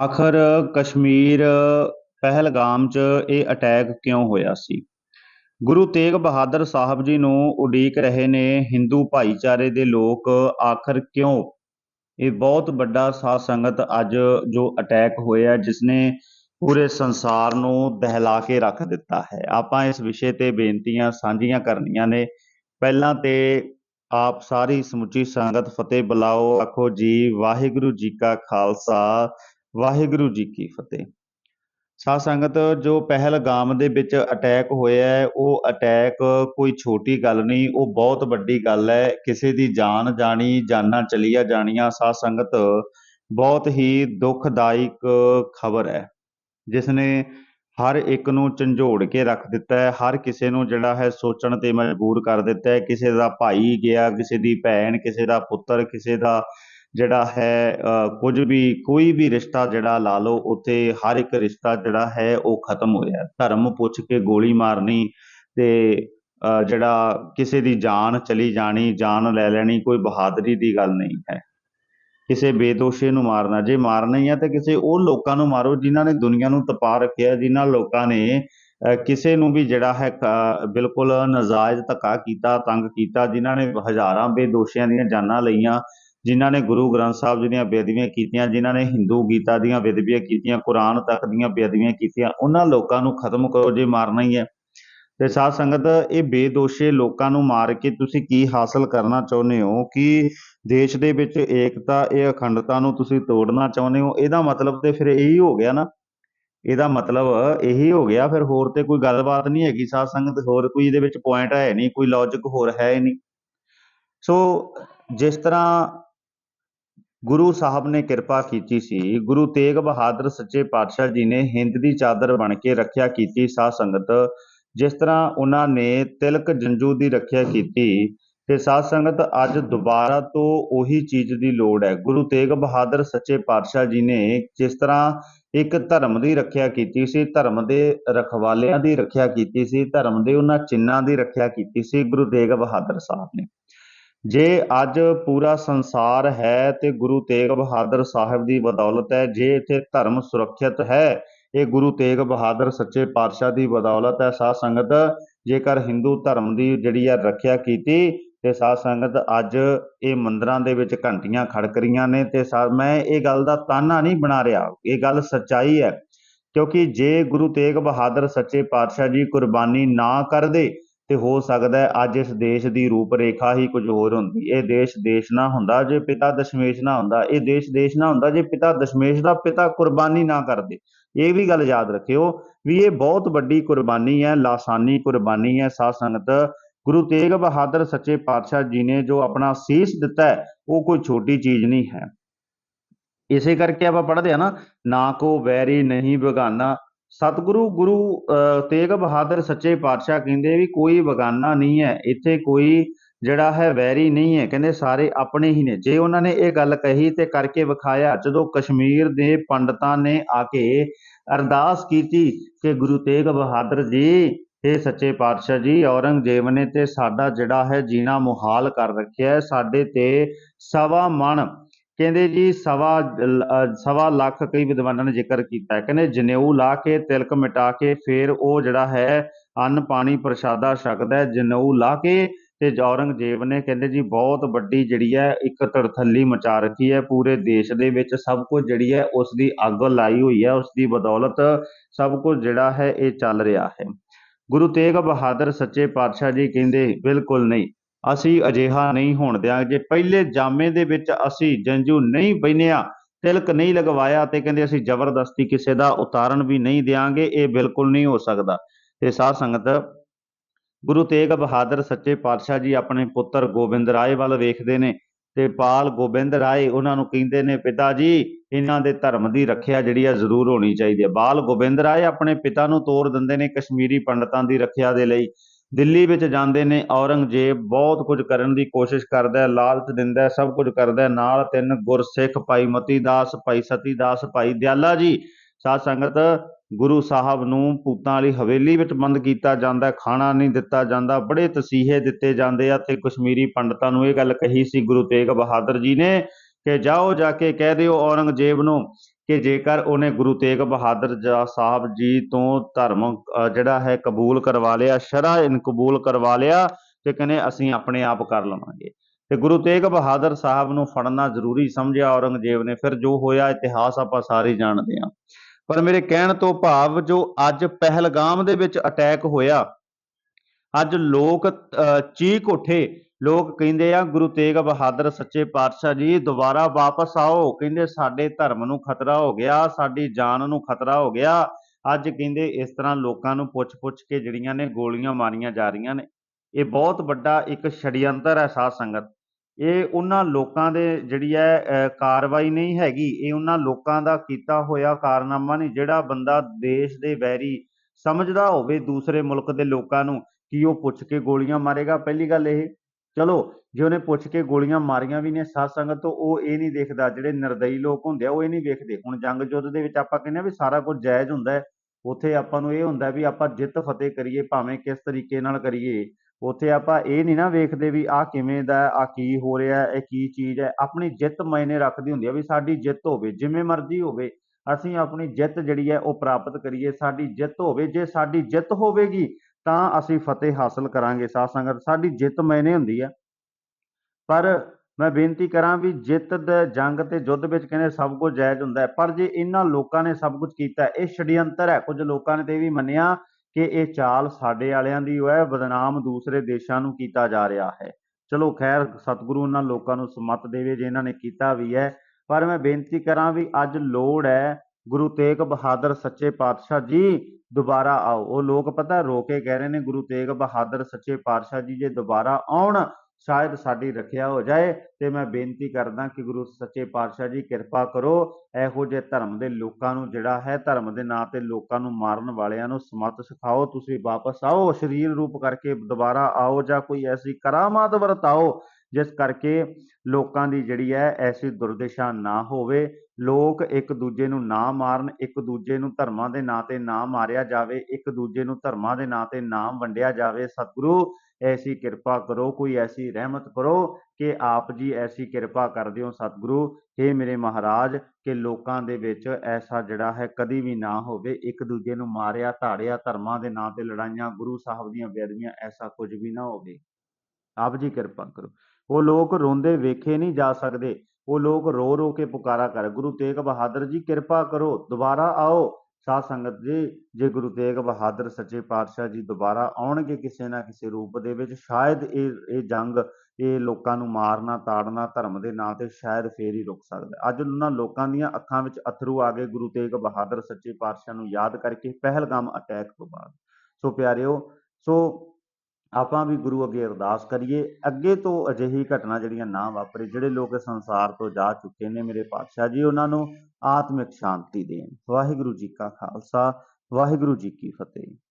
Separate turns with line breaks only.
ਆਖਰ ਕਸ਼ਮੀਰ ਪਹਿਲਗਾਮ 'ਚ ਇਹ ਅਟੈਕ ਕਿਉਂ ਹੋਇਆ ਸੀ? ਗੁਰੂ ਤੇਗ ਬਹਾਦਰ ਸਾਹਿਬ ਜੀ ਨੂੰ ਉਡੀਕ ਰਹੇ ਨੇ ਹਿੰਦੂ ਭਾਈਚਾਰੇ ਦੇ ਲੋਕ, ਆਖਰ ਕਿਉਂ? ਇਹ ਬਹੁਤ ਵੱਡਾ ਸਾਧ ਸੰਗਤ ਅੱਜ ਜੋ ਅਟੈਕ ਹੋਇਆ ਜਿਸ ਨੇ ਪੂਰੇ ਸੰਸਾਰ ਨੂੰ ਦਹਿਲਾ ਕੇ ਰੱਖ ਦਿੱਤਾ ਹੈ। ਆਪਾਂ ਇਸ ਵਿਸ਼ੇ ਤੇ ਬੇਨਤੀਆਂ ਸਾਂਝੀਆਂ ਕਰਨੀਆਂ ਨੇ। ਪਹਿਲਾਂ ਤੇ ਆਪ ਸਾਰੀ ਸਮੁੱਚੀ ਸੰਗਤ ਫਤਿਹ ਬੁਲਾਓ। ਆਖੋ ਜੀ, ਵਾਹਿਗੁਰੂ ਜੀ ਕਾ ਖਾਲਸਾ। ਵਾਹਿਗੁਰੂ ਜੀ ਕੀ ਫਤਿਹ। ਸਾਧ ਸੰਗਤ, ਜੋ ਪਹਿਲਗਾਮ ਦੇ ਵਿੱਚ ਅਟੈਕ ਹੋਇਆ ਹੈ, ਉਹ ਅਟੈਕ ਕੋਈ ਛੋਟੀ ਗੱਲ ਨਹੀਂ, ਉਹ ਬਹੁਤ ਵੱਡੀ ਗੱਲ ਹੈ। ਕਿਸੇ ਦੀ ਜਾਨ ਜਾਣੀ, ਜਾਨਾਂ ਚਲੀਆਂ ਜਾਣੀਆਂ, ਸਾਧ ਸੰਗਤ, ਬਹੁਤ ਹੀ ਦੁਖਦਾਇਕ ਖਬਰ ਹੈ। ਜਿਸ ਨੇ ਹਰ ਇੱਕ ਨੂੰ ਝੰਜੋੜ ਕੇ ਰੱਖ ਦਿੱਤਾ ਹੈ, ਹਰ ਕਿਸੇ ਨੂੰ ਜਿਹੜਾ ਹੈ ਸੋਚਣ ਤੇ ਮਜਬੂਰ ਕਰ ਦਿੱਤਾ ਹੈ। ਕਿਸੇ ਦਾ ਭਾਈ ਗਿਆ, ਕਿਸੇ ਦੀ ਭੈਣ, ਕਿਸੇ ਦਾ ਪੁੱਤਰ, ਕਿਸੇ ਦਾ ਜਿਹੜਾ ਹੈ ਅ, ਕੁਝ ਵੀ ਕੋਈ ਵੀ ਰਿਸ਼ਤਾ ਜਿਹੜਾ ਲਾ ਲਓ ਉੱਥੇ ਹਰ ਇੱਕ ਰਿਸ਼ਤਾ ਜਿਹੜਾ ਹੈ ਉਹ ਖਤਮ ਹੋਇਆ ਧਰਮ ਪੁੱਛ ਕੇ ਗੋਲੀ ਮਾਰਨੀ ਤੇ ਅ, ਜਿਹੜਾ ਕਿਸੇ ਦੀ ਜਾਨ ਚਲੀ ਜਾਣੀ ਜਾਨ ਲੈ ਲੈਣੀ ਕੋਈ ਬਹਾਦਰੀ ਦੀ ਗੱਲ ਨਹੀਂ ਹੈ। ਕਿਸੇ ਬੇਦੋਸ਼ੇ ਨੂੰ ਮਾਰਨਾ ਜੇ ਮਾਰਨਾ ਹੀ ਹੈ ਤਾਂ ਕਿਸੇ ਉਹ ਲੋਕਾਂ ਨੂੰ ਮਾਰੋ ਜਿਨ੍ਹਾਂ ਨੇ ਦੁਨੀਆ ਨੂੰ ਤਪਾ ਰੱਖਿਆ ਜਿਨ੍ਹਾਂ ਲੋਕਾਂ ਨੇ ਅ, ਕਿਸੇ ਨੂੰ ਵੀ ਜਿਹੜਾ ਹੈ ਬਿਲਕੁਲ ਨਜਾਇਜ਼ ਧੱਕਾ ਕੀਤਾ ਤੰਗ ਕੀਤਾ ਜਿਨ੍ਹਾਂ ਨੇ ਹਜ਼ਾਰਾਂ ਬੇਦੋਸ਼ੀਆਂ ਦੀਆਂ ਜਾਨਾਂ ਲਈਆਂ ਜਿਨ੍ਹਾਂ ਨੇ ਗੁਰੂ ਗ੍ਰੰਥ ਸਾਹਿਬ ਜੀ ਦੀਆਂ ਬੇਅਦਬੀਆਂ ਕੀਤੀਆਂ, ਜਿਨ੍ਹਾਂ ਨੇ ਹਿੰਦੂ ਗੀਤਾ ਦੀਆਂ ਬੇਅਦਬੀਆਂ ਕੀਤੀਆਂ, ਕੁਰਾਨ ਤੱਕ ਦੀਆਂ ਬੇਅਦਬੀਆਂ ਕੀਤੀਆਂ, ਉਹਨਾਂ ਲੋਕਾਂ ਨੂੰ ਖਤਮ ਕਰੋ ਜੇ ਮਾਰਨਾ ਹੀ ਹੈ। ਤੇ ਸਾਧ ਸੰਗਤ, ਇਹ ਬੇਦੋਸ਼ੇ ਲੋਕਾਂ ਨੂੰ ਮਾਰ ਕੇ ਤੁਸੀਂ ਕੀ ਹਾਸਲ ਕਰਨਾ ਚਾਹੁੰਦੇ ਹੋ? ਕਿ ਦੇਸ਼ ਦੇ ਵਿੱਚ ਏਕਤਾ, ਇਹ ਅਖੰਡਤਾ ਨੂੰ ਤੁਸੀਂ ਤੋੜਨਾ ਚਾਹੁੰਦੇ ਹੋ? ਇਹਦਾ ਮਤਲਬ ਤੇ ਫਿਰ ਇਹੀ ਹੋ ਗਿਆ ਨਾ। ਇਹਦਾ ਮਤਲਬ ਇਹੀ ਹੋ ਗਿਆ, ਫਿਰ ਹੋਰ ਤੇ ਕੋਈ ਗੱਲਬਾਤ ਨਹੀਂ ਹੈਗੀ ਸਾਧ ਸੰਗਤ, ਹੋਰ ਕੋਈ ਇਹਦੇ ਵਿੱਚ ਪੁਆਇੰਟ ਹੈ ਨਹੀਂ, ਕੋਈ ਲੌਜੀਕ ਹੋਰ ਹੈ ਹੀ ਨਹੀਂ। ਸੋ ਜਿਸ ਤਰ੍ਹਾਂ ਗੁਰੂ ਸਾਹਿਬ ਨੇ ਕਿਰਪਾ ਕੀਤੀ ਸੀ। ਗੁਰੂ ਤੇਗ ਬਹਾਦਰ ਸੱਚੇ ਪਾਤਸ਼ਾਹ ਜੀ ਨੇ ਹਿੰਦ ਦੀ ਚਾਦਰ ਬਣ ਕੇ ਰੱਖਿਆ ਕੀਤੀ ਸਾਧ ਸੰਗਤ। ਜਿਸ ਤਰ੍ਹਾਂ ਉਹਨਾਂ ਨੇ ਤਿਲਕ ਜੰਜੂ ਦੀ ਰੱਖਿਆ ਕੀਤੀ, ਤੇ ਸਾਧ ਸੰਗਤ ਅੱਜ ਦੁਬਾਰਾ ਤੋਂ ਉਹੀ ਚੀਜ਼ ਦੀ ਲੋੜ ਹੈ। ਗੁਰੂ ਤੇਗ ਬਹਾਦਰ ਸੱਚੇ ਪਾਤਸ਼ਾਹ ਜੀ ਨੇ ਜਿਸ ਤਰ੍ਹਾਂ ਇੱਕ ਧਰਮ ਦੀ ਰੱਖਿਆ ਕੀਤੀ ਸੀ, ਧਰਮ ਦੇ ਰਖਵਾਲਿਆਂ ਦੀ ਰੱਖਿਆ ਕੀਤੀ ਸੀ, ਧਰਮ ਦੇ ਉਹਨਾਂ ਚਿੰਨਾਂ ਦੀ ਰੱਖਿਆ ਕੀਤੀ ਸੀ, ਗੁਰੂ ਤੇਗ ਬਹਾਦਰ ਸਾਹਿਬ ਨੇ। ਜੇ ਅੱਜ ਪੂਰਾ ਸੰਸਾਰ ਹੈ ਤੇ ਗੁਰੂ ਤੇਗ ਬਹਾਦਰ ਸਾਹਿਬ ਦੀ ਬਦੌਲਤ ਹੈ, ਜੇ ਇੱਥੇ ਧਰਮ ਸੁਰੱਖਿਅਤ ਹੈ, ਇਹ ਗੁਰੂ ਤੇਗ ਬਹਾਦਰ ਸੱਚੇ ਪਾਤਸ਼ਾਹ ਦੀ ਬਦੌਲਤ ਹੈ, ਸਾਧ ਸੰਗਤ ਜੇਕਰ ਹਿੰਦੂ ਧਰਮ ਦੀ ਜਿਹੜੀ ਹੈ ਰੱਖਿਆ ਕੀਤੀ, ਤੇ ਸਾਧ ਸੰਗਤ ਅੱਜ ਇਹ ਮੰਦਰਾਂ ਦੇ ਵਿੱਚ ਘੰਟੀਆਂ ਖੜਕ ਰਹੀਆਂ ਨੇ, ਤੇ ਸਾ- ਮੈਂ ਇਹ ਗੱਲ ਦਾ ਤਾਨਾ ਨਹੀਂ ਬਣਾ ਰਿਹਾ, ਇਹ ਗੱਲ ਸੱਚਾਈ ਹੈ। ਕਿਉਂਕਿ ਜੇ ਗੁਰੂ ਤੇਗ ਬਹਾਦਰ ਸੱਚੇ ਪਾਤਸ਼ਾਹ ਜੀ ਕੁਰਬਾਨੀ ਨਾ ਕਰਦੇ ਤੇ ਹੋ ਸਕਦਾ ਹੈ ਅੱਜ ਇਸ ਦੇਸ਼ ਦੀ ਰੂਪ ਰੇਖਾ ਹੀ ਕੁਝ ਹੋਰ ਹੁੰਦੀ। ਇਹ ਦੇਸ਼ ਦੇਸ਼ ਨਾ ਹੁੰਦਾ ਜੇ ਪਿਤਾ ਦਸ਼ਮੇਸ਼ ਨਾ ਹੁੰਦਾ। ਇਹ ਦੇਸ਼ ਦੇਸ਼ ਨਾ ਹੁੰਦਾ ਜੇ ਪਿਤਾ ਦਸ਼ਮੇਸ਼ ਦਾ ਪਿਤਾ ਕੁਰਬਾਨੀ ਨਾ ਕਰਦੇ ਇਹ ਵੀ ਗੱਲ ਯਾਦ ਰੱਖਿਓ ਵੀ ਇਹ ਬਹੁਤ ਵੱਡੀ ਕੁਰਬਾਨੀ ਹੈ, ਲਾਸਾਨੀ ਕੁਰਬਾਨੀ ਹੈ। ਸਾਧ ਸੰਗਤ ਗੁਰੂ ਤੇਗ ਬਹਾਦਰ ਸੱਚੇ ਪਾਤਸ਼ਾਹ ਜੀ ਨੇ ਜੋ ਆਪਣਾ ਸੀਸ ਦਿੱਤਾ ਹੈ, ਉਹ ਕੋਈ ਛੋਟੀ ਚੀਜ਼ ਨਹੀਂ ਹੈ। ਇਸੇ ਕਰਕੇ ਆਪਾਂ ਪੜ੍ਹਦੇ ਆ ਨਾ ਨਾ ਕੋ ਵੈਰੀ ਨਹੀਂ ਬਗਾਨਾ ਸਤਿਗੁਰੂ ਗੁਰੂ ਅਹ, ਤੇਗ ਬਹਾਦਰ ਸੱਚੇ ਪਾਤਸ਼ਾਹ ਕਹਿੰਦੇ ਵੀ ਕੋਈ ਬਗਾਨਾ ਨਹੀਂ ਹੈ ਇੱਥੇ ਕੋਈ ਜਿਹੜਾ ਹੈ ਵੈਰੀ ਨਹੀਂ ਹੈ ਕਹਿੰਦੇ ਸਾਰੇ ਆਪਣੇ ਹੀ ਨੇ। ਜੇ ਉਹਨਾਂ ਨੇ ਇਹ ਗੱਲ ਕਹੀ ਤੇ ਕਰਕੇ ਵਿਖਾਇਆ ਜਦੋਂ ਕਸ਼ਮੀਰ ਦੇ ਪੰਡਤਾਂ ਨੇ ਆ ਕੇ ਅਰਦਾਸ ਕੀਤੀ ਕਿ ਗੁਰੂ ਤੇਗ ਬਹਾਦਰ ਜੀ ਇਹ ਸੱਚੇ ਪਾਤਸ਼ਾਹ ਜੀ ਔਰੰਗਜ਼ੇਬ ਨੇ ਤੇ ਸਾਡਾ ਜਿਹੜਾ ਹੈ ਜੀਣਾ ਮੁਹਾਲ ਕਰ ਰੱਖਿਆ ਹੈ ਸਾਡੇ ਤੇ ਸਵਾ ਮਣ ਕਹਿੰਦੇ ਜੀ ਸਵਾ ਸਵਾ ਲੱਖ ਕਈ ਵਿਦਵਾਨਾਂ ਨੇ ਜ਼ਿਕਰ ਕੀਤਾ ਹੈ। ਕਹਿੰਦੇ ਜਨੇਊ ਲਾ ਕੇ, ਤਿਲਕ ਮਿਟਾ ਕੇ, ਫਿਰ ਉਹ ਜਿਹੜਾ ਹੈ, ਅੰਨ ਪਾਣੀ ਪ੍ਰਸ਼ਾਦਾ ਛਕਦਾ ਹੈ। ਜਨੇਊ ਲਾ ਕੇ ਤੇ ਔਰੰਗਜ਼ੇਬ ਨੇ ਕਹਿੰਦੇ ਜੀ ਬਹੁਤ ਵੱਡੀ ਜਿਹੜੀ ਹੈ, ਇੱਕ ਤੜਥੱਲੀ ਮਚਾ ਰੱਖੀ ਹੈ। ਪੂਰੇ ਦੇਸ਼ ਦੇ ਵਿੱਚ ਸਭ ਕੁਝ ਜਿਹੜੀ ਹੈ ਉਸ ਦੀ ਅੱਗ ਲਾਈ ਹੋਈ ਹੈ ਉਸ ਦੀ ਬਦੌਲਤ ਸਭ ਕੁਝ ਜਿਹੜਾ ਹੈ, ਇਹ ਚੱਲ ਰਿਹਾ ਹੈ। ਗੁਰੂ ਤੇਗ ਬਹਾਦਰ ਸੱਚੇ ਪਾਤਸ਼ਾਹ ਜੀ ਕਹਿੰਦੇ, ਬਿਲਕੁਲ ਨਹੀਂ। ਅਸੀਂ ਅਜਿਹਾ ਨਹੀਂ ਹੋਣ ਦਿਆਂਗੇ। ਜੇ ਪਹਿਲੇ ਜਾਮੇ ਦੇ ਵਿੱਚ ਅਸੀਂ ਜੰਜੂ ਨਹੀਂ ਬੈਨਿਆ, ਤਿਲਕ ਨਹੀਂ ਲਗਵਾਇਆ ਤੇ ਕਹਿੰਦੇ ਅਸੀਂ ਜ਼ਬਰਦਸਤੀ ਕਿਸੇ ਦਾ ਉਤਾਰਨ ਵੀ ਨਹੀਂ ਦਿਆਂਗੇ, ਇਹ ਬਿਲਕੁਲ ਨਹੀਂ ਹੋ ਸਕਦਾ। ਤੇ ਸਾਧ ਸੰਗਤ, ਗੁਰੂ ਤੇਗ ਬਹਾਦਰ ਸੱਚੇ ਪਾਤਸ਼ਾਹ ਜੀ ਆਪਣੇ ਪੁੱਤਰ ਗੋਬਿੰਦ ਰਾਏ ਵੱਲ ਵੇਖਦੇ ਨੇ ਤੇ ਪਾਲ ਗੋਬਿੰਦ ਰਾਏ ਉਹਨਾਂ ਨੂੰ ਕਹਿੰਦੇ ਨੇ, ਪਿਤਾ ਜੀ, ਇਹਨਾਂ ਦੇ ਧਰਮ ਦੀ ਰੱਖਿਆ ਜਿਹੜੀ ਆ ਜ਼ਰੂਰ ਹੋਣੀ ਚਾਹੀਦੀ ਹੈ ਬਾਲ ਗੋਬਿੰਦ ਰਾਏ ਆਪਣੇ ਪਿਤਾ ਨੂੰ ਤੋਰ ਦਿੰਦੇ ਨੇ ਕਸ਼ਮੀਰੀ ਪੰਡਤਾਂ ਦੀ ਰੱਖਿਆ ਦੇ ਲਈ। ਦਿੱਲੀ ਵਿੱਚ ਜਾਂਦੇ ਨੇ, ਔਰੰਗਜ਼ੇਬ ਬਹੁਤ ਕੁਝ ਕਰਨ ਦੀ ਕੋਸ਼ਿਸ਼ ਕਰਦਾ ਹੈ, ਲਾਲਚ ਦਿੰਦਾ ਹੈ, ਸਭ ਕੁਝ ਕਰਦਾ ਹੈ। ਨਾਲ ਤਿੰਨ ਗੁਰਸਿੱਖ, ਭਾਈ ਮਤੀ ਦਾਸ ਭਾਈ ਸਤੀ ਦਾਸ ਭਾਈ ਦਿਆਲਾ ਜੀ, ਸਾਧ ਸੰਗਤ ਗੁਰੂ ਸਾਹਿਬ ਨੂੰ ਪੂਤਾਂ ਵਾਲੀ ਹਵੇਲੀ ਵਿੱਚ ਬੰਦ ਕੀਤਾ ਜਾਂਦਾ ਖਾਣਾ ਨਹੀਂ ਦਿੱਤਾ ਜਾਂਦਾ, ਬੜੇ ਤਸੀਹੇ ਦਿੱਤੇ ਜਾਂਦੇ ਆ। ਤੇ ਕਸ਼ਮੀਰੀ ਪੰਡਤਾਂ ਨੂੰ ਇਹ ਗੱਲ ਕਹੀ ਸੀ, ਗੁਰੂ ਤੇਗ ਬਹਾਦਰ ਜੀ ਨੇ ਕਿ ਜਾਓ ਜਾ ਕੇ ਕਹਿ ਦਿਓ ਔਰੰਗਜ਼ੇਬ ਨੂੰ ਕਿ ਜੇਕਰ ਉਹਨੇ ਗੁਰੂ ਤੇਗ ਬਹਾਦਰ ਜਾ ਸਾਹਿਬ ਜੀ ਤੋਂ ਧਰਮ ਜਿਹੜਾ ਹੈ ਕਬੂਲ ਕਰਵਾ ਲਿਆ ਸ਼ਰਾ ਇਨ ਕਬੂਲ ਕਰਵਾ ਲਿਆ ਤੇ ਕਹਿੰਦੇ ਅਸੀਂ ਆਪਣੇ ਆਪ ਕਰ ਲਵਾਂਗੇ। ਤੇ ਗੁਰੂ ਤੇਗ ਬਹਾਦਰ ਸਾਹਿਬ ਨੂੰ ਫੜਨਾ ਜ਼ਰੂਰੀ ਸਮਝਿਆ ਔਰੰਗਜ਼ੇਬ ਨੇ ਫਿਰ ਜੋ ਹੋਇਆ ਇਤਿਹਾਸ ਆਪਾਂ ਸਾਰੇ ਜਾਣਦੇ ਹਾਂ। ਪਰ ਮੇਰੇ ਕਹਿਣ ਤੋਂ ਭਾਵ ਜੋ ਅੱਜ ਪਹਿਲਗਾਮ ਦੇ ਵਿੱਚ ਅਟੈਕ ਹੋਇਆ ਅੱਜ ਲੋਕ ਅ, ਚੀਕ ਉੱਠੇ ਲੋਕ ਕਹਿੰਦੇ ਆ ਗੁਰੂ ਤੇਗ ਬਹਾਦਰ ਸੱਚੇ ਪਾਤਸ਼ਾਹ ਜੀ ਦੁਬਾਰਾ ਵਾਪਸ ਆਓ। ਕਹਿੰਦੇ ਸਾਡੇ ਧਰਮ ਨੂੰ ਖਤਰਾ ਹੋ ਗਿਆ ਸਾਡੀ ਜਾਨ ਨੂੰ ਖਤਰਾ ਹੋ ਗਿਆ। ਅੱਜ ਕਹਿੰਦੇ ਇਸ ਤਰ੍ਹਾਂ ਲੋਕਾਂ ਨੂੰ ਪੁੱਛ-ਪੁੱਛ ਕੇ ਜਿਹੜੀਆਂ ਨੇ ਗੋਲੀਆਂ ਮਾਰੀਆਂ ਜਾ ਰਹੀਆਂ ਨੇ ਇਹ ਬਹੁਤ ਵੱਡਾ ਇੱਕ ਛੜਯੰਤਰ ਹੈ ਸਾਧ ਸੰਗਤ। ਇਹ ਉਹਨਾਂ ਲੋਕਾਂ ਦੇ ਜਿਹੜੀ ਹੈ ਅ, ਕਾਰਵਾਈ ਨਹੀਂ ਹੈਗੀ ਇਹ ਉਹਨਾਂ ਲੋਕਾਂ ਦਾ ਕੀਤਾ ਹੋਇਆ ਕਾਰਨਾਮਾ ਨਹੀਂ ਜਿਹੜਾ ਬੰਦਾ ਦੇਸ਼ ਦੇ ਵੈਰੀ ਸਮਝਦਾ ਹੋਵੇ ਦੂਸਰੇ ਮੁਲਕ ਦੇ ਲੋਕਾਂ ਨੂੰ ਕਿ ਉਹ ਪੁੱਛ ਕੇ ਗੋਲੀਆਂ ਮਾਰੇਗਾ। ਪਹਿਲੀ ਗੱਲ ਇਹ ਚਲੋ, ਜੇ ਉਹਨੇ ਪੁੱਛ ਕੇ ਗੋਲੀਆਂ ਮਾਰੀਆਂ ਵੀ ਨੇ ਸਾਧ ਸੰਗਤ, ਤੋਂ ਉਹ ਇਹ ਨਹੀਂ ਦੇਖਦਾ, ਜਿਹੜੇ ਨਿਰਦਈ ਲੋਕ ਹੁੰਦੇ ਆ, ਉਹ ਇਹ ਨਹੀਂ ਵੇਖਦੇ। ਹੁਣ ਜੰਗ ਯੁੱਧ ਦੇ ਵਿੱਚ ਆਪਾਂ ਕਹਿੰਦੇ ਆ ਵੀ ਸਾਰਾ ਕੁਝ ਜਾਇਜ਼ ਹੁੰਦਾ ਹੈ। ਉੱਥੇ ਆਪਾਂ ਨੂੰ ਇਹ ਹੁੰਦਾ ਵੀ ਆਪਾਂ ਜਿੱਤ ਫਤਿਹ ਕਰੀਏ, ਭਾਵੇਂ ਕਿਸ ਤਰੀਕੇ ਨਾਲ ਕਰੀਏ। ਉੱਥੇ ਆਪਾਂ ਇਹ ਨਹੀਂ ਨਾ ਵੇਖਦੇ ਵੀ ਆਹ ਕਿਵੇਂ ਦਾ ਆ ਕੀ ਹੋ ਰਿਹਾ ਇਹ ਕੀ ਚੀਜ਼ ਹੈ। ਆਪਣੀ ਜਿੱਤ ਮਾਇਨੇ ਰੱਖਦੀ ਹੁੰਦੀ ਹੈ ਵੀ ਸਾਡੀ ਜਿੱਤ ਹੋਵੇ, ਜਿਵੇਂ ਮਰਜ਼ੀ ਹੋਵੇ। ਅਸੀਂ ਆਪਣੀ ਜਿੱਤ ਜਿਹੜੀ ਹੈ ਉਹ ਪ੍ਰਾਪਤ ਕਰੀਏ। ਸਾਡੀ ਜਿੱਤ ਹੋਵੇ, ਜੇ ਸਾਡੀ ਜਿੱਤ ਹੋਵੇਗੀ ਤਾਂ ਅਸੀਂ ਫਤਿਹ ਹਾਸਲ ਕਰਾਂਗੇ ਸਾਧ ਸੰਗਤ। ਸਾਡੀ ਜਿੱਤ ਮਾਇਨੇ ਹੁੰਦੀ ਆ। ਪਰ ਮੈਂ ਬੇਨਤੀ ਕਰਾਂ ਵੀ ਜਿੱਤ ਦੇ ਜੰਗ ਤੇ ਯੁੱਧ ਵਿੱਚ ਕਹਿੰਦੇ ਸਭ ਕੁਝ ਜਾਇਜ਼ ਹੁੰਦਾ ਹੈ। ਪਰ ਜੇ ਇਹਨਾਂ ਲੋਕਾਂ ਨੇ ਸਭ ਕੁਝ ਕੀਤਾ, ਇਹ ਛੜਯੰਤਰ ਹੈ। ਕੁਝ ਲੋਕਾਂ ਨੇ ਤੇ ਇਹ ਵੀ ਮੰਨਿਆ ਕਿ ਇਹ ਚਾਲ ਸਾਡੇ ਵਾਲਿਆਂ ਦੀ ਹੋਇਆ, ਬਦਨਾਮ ਦੂਸਰੇ ਦੇਸ਼ਾਂ ਨੂੰ ਕੀਤਾ ਜਾ ਰਿਹਾ ਹੈ। ਚਲੋ ਖੈਰ, ਸਤਿਗੁਰੂ ਉਹਨਾਂ ਲੋਕਾਂ ਨੂੰ ਸਮਤ ਦੇਵੇ ਜੇ ਇਹਨਾਂ ਨੇ ਕੀਤਾ ਵੀ ਹੈ। ਪਰ ਮੈਂ ਬੇਨਤੀ ਕਰਾਂ ਵੀ ਅੱਜ ਲੋੜ ਹੈ ਗੁਰੂ ਤੇਗ ਬਹਾਦਰ ਸੱਚੇ ਪਾਤਸ਼ਾਹ ਜੀ, ਦੁਬਾਰਾ ਆਓ। ਉਹ ਲੋਕ ਪਤਾ ਰੋ ਕੇ ਕਹਿ ਰਹੇ ਨੇ, ਗੁਰੂ ਤੇਗ ਬਹਾਦਰ ਸੱਚੇ ਪਾਤਸ਼ਾਹ ਜੀ, ਜੇ ਦੁਬਾਰਾ ਆਉਣ, ਸ਼ਾਇਦ ਸਾਡੀ ਰੱਖਿਆ ਹੋ ਜਾਏ। ਤੇ ਮੈਂ ਬੇਨਤੀ ਕਰਦਾ ਕਿ ਗੁਰੂ ਸੱਚੇ ਪਾਤਸ਼ਾਹ ਜੀ, ਕਿਰਪਾ ਕਰੋ। ਇਹੋ ਜਿਹੇ ਧਰਮ ਦੇ ਲੋਕਾਂ ਨੂੰ ਜਿਹੜਾ ਹੈ, ਧਰਮ ਦੇ ਨਾਂ ਤੇ ਲੋਕਾਂ ਨੂੰ ਮਾਰਨ ਵਾਲਿਆਂ ਨੂੰ ਸਮਤ ਸਿਖਾਓ। ਤੁਸੀਂ ਵਾਪਸ ਆਓ, ਸਰੀਰ ਰੂਪ ਕਰਕੇ ਦੁਬਾਰਾ ਆਓ ਜਾਂ ਕੋਈ ਐਸੀ ਕਰਾਮਾਤ ਵਰਤਾਓ, ਜਿਸ ਕਰਕੇ ਲੋਕਾਂ ਦੀ ਜਿਹੜੀ ਹੈ, ਐਸੀ ਦੁਰਦਸ਼ਾ ਨਾ ਹੋਵੇ। ਲੋਕ ਇੱਕ ਦੂਜੇ ਨੂੰ ਨਾ ਮਾਰਨ, ਇੱਕ ਦੂਜੇ ਨੂੰ ਧਰਮਾਂ ਦੇ ਨਾਂ ਤੇ ਨਾ ਮਾਰਿਆ ਜਾਵੇ, ਇੱਕ ਦੂਜੇ ਨੂੰ ਧਰਮਾਂ ਦੇ ਨਾਂ ਤੇ ਨਾ ਵੰਡਿਆ ਜਾਵੇ। ਸਤਿਗੁਰੂ, ਐਸੀ ਕਿਰਪਾ ਕਰੋ, ਕੋਈ ਐਸੀ ਰਹਿਮਤ ਕਰੋ ਕਿ ਆਪ ਜੀ ਐਸੀ ਕਿਰਪਾ ਕਰ ਦਿਓ ਸਤਿਗੁਰੂ हे ਮੇਰੇ ਮਹਾਰਾਜ, ਕਿ ਲੋਕਾਂ ਦੇ ਵਿੱਚ ਐਸਾ ਜਿਹੜਾ ਹੈ ਕਦੀ ਵੀ ਨਾ ਹੋਵੇ। ਇੱਕ ਦੂਜੇ ਨੂੰ ਮਾਰਿਆ, ਧਾੜਿਆ, ਧਰਮਾਂ ਦੇ ਨਾਂ ਤੇ ਲੜਾਈਆਂ, ਗੁਰੂ ਸਾਹਿਬ ਦੀਆਂ ਬੇਅਦਬੀਆਂ, ਐਸਾ ਕੁਝ ਵੀ ਨਾ ਹੋਵੇ। ਆਪ ਜੀ ਕਿਰਪਾ ਕਰੋ। ਉਹ ਲੋਕ ਰੋਂਦੇ ਵੇਖੇ ਨਹੀਂ ਜਾ ਸਕਦੇ। ਉਹ ਲੋਕ ਰੋ ਰੋ ਕੇ ਪੁਕਾਰਾ ਕਰ, ਗੁਰੂ ਤੇਗ ਬਹਾਦਰ ਜੀ ਕਿਰਪਾ ਕਰੋ, ਦੁਬਾਰਾ ਆਓ। ਸਾਧ ਸੰਗਤ ਜੀ, ਜੇ ਗੁਰੂ ਤੇਗ ਬਹਾਦਰ ਸੱਚੇ ਪਾਤਸ਼ਾਹ ਜੀ ਦੁਬਾਰਾ ਆਉਣਗੇ ਕਿਸੇ ਨਾ ਕਿਸੇ ਰੂਪ ਦੇ ਵਿੱਚ, ਸ਼ਾਇਦ ਇਹ ਇਹ ਜੰਗ ਇਹ ਲੋਕਾਂ ਨੂੰ ਮਾਰਨਾ, ਤਾੜਨਾ, ਧਰਮ ਦੇ ਨਾਂ ਤੇ ਸ਼ਾਇਦ ਫੇਰ ਹੀ ਰੁਕ ਸਕਦਾ। ਅੱਜ ਉਹਨਾਂ ਲੋਕਾਂ ਦੀਆਂ ਅੱਖਾਂ ਵਿੱਚ ਅਥਰੂ ਆ ਗਏ ਗੁਰੂ ਤੇਗ ਬਹਾਦਰ ਸੱਚੇ ਪਾਤਸ਼ਾਹ ਨੂੰ ਯਾਦ ਕਰਕੇ ਪਹਿਲਗਾਮ ਅਟੈਕ ਤੋਂ ਬਾਅਦ। ਸੋ ਪਿਆਰਿਓ, ਸੋ ਆਪਾਂ ਵੀ ਗੁਰੂ ਅੱਗੇ ਅਰਦਾਸ ਕਰੀਏ। ਅੱਗੇ ਤੋਂ ਅਜਿਹੀ ਘਟਨਾ ਜਿਹੜੀਆਂ ਨਾ ਵਾਪਰੇ, ਜਿਹੜੇ ਲੋਕ ਸੰਸਾਰ ਤੋਂ ਜਾ ਚੁੱਕੇ ਨੇ ਮੇਰੇ ਪਾਤਸ਼ਾਹ ਜੀ, ਉਹਨਾਂ ਨੂੰ ਆਤਮਿਕ ਸ਼ਾਂਤੀ ਦੇਣ। ਵਾਹਿਗੁਰੂ ਜੀ ਕਾ ਖਾਲਸਾ, ਵਾਹਿਗੁਰੂ ਜੀ ਕੀ ਫਤਿਹ।